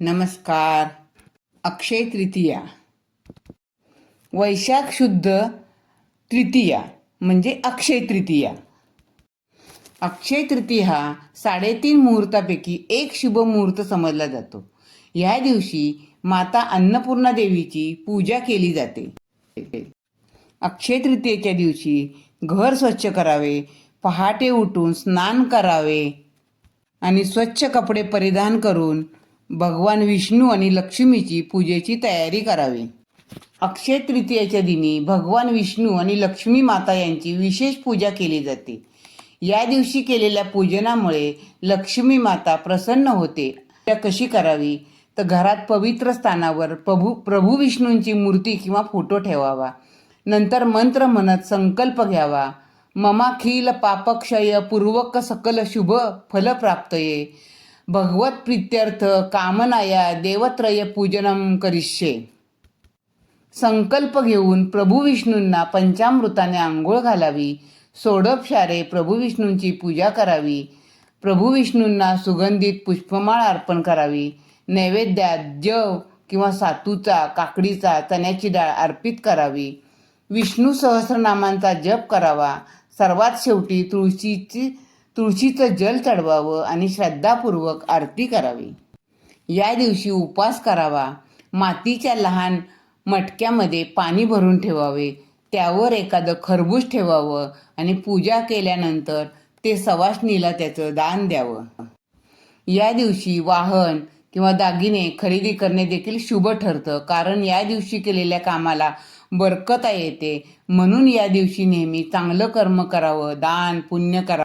नमस्कार. अक्षय तृतीया. वैशाख शुद्ध तृतीया म्हणजे अक्षय तृतीया. अक्षय तृतीया हा साडेतीन मुहूर्तापैकी एक शुभ मुहूर्त समजला जातो. या दिवशी माता अन्नपूर्णा देवीची पूजा केली जाते. अक्षय तृतीयेच्या दिवशी घर स्वच्छ करावे पहाटे उठून स्नान करावे आणि स्वच्छ कपडे परिधान करून भगवान विष्णू आणि लक्ष्मीची पूजेची तयारी करावी. अक्षय तृतीयेच्या दिनी भगवान विष्णू आणि लक्ष्मी माता यांची विशेष पूजा केली जाते. या दिवशी केलेल्या पूजनामुळे लक्ष्मी माता प्रसन्न होते. त्या कशी करावी? तर घरात पवित्र स्थानावर प्रभू प्रभू विष्णूंची मूर्ती किंवा फोटो ठेवावा. नंतर मंत्र म्हणत संकल्प घ्यावा. ममाखिल पापक्षय पूर्वक सकल शुभ फल प्राप्तये. भगवत प्रित्यर्थ कामनाया देवत्रय पूजनम करिष्ये. संकल्प घेऊन प्रभू विष्णूंना पंचामृताने आंघोळ घालावी सोडपशारे प्रभू विष्णूंची पूजा करावी प्रभू विष्णूंना सुगंधित पुष्पमाळ अर्पण करावी नैवेद्यात जव किंवा सातूचा काकडीचा चण्याची डाळ अर्पित करावी. विष्णू सहस्रनामांचा जप करावा. सर्वात शेवटी तुळशीची तुळशीचं जल चढवावं आणि श्रद्धापूर्वक आरती करावी. या दिवशी उपवास करावा. मातीच्या लहान मटक्यामध्ये पाणी भरून ठेवावे. त्यावर एखादं खरबूज ठेवावं आणि पूजा केल्यानंतर ते सवासणीला त्याचं दान द्यावं. या दिवशी वाहन किंवा दागिने खरेदी करणे देखील शुभ ठरतं. कारण या दिवशी केलेल्या कामाला बरकता येते. म्हणून या दिवशी नेहमी चांगलं कर्म करावं दान पुण्य करावं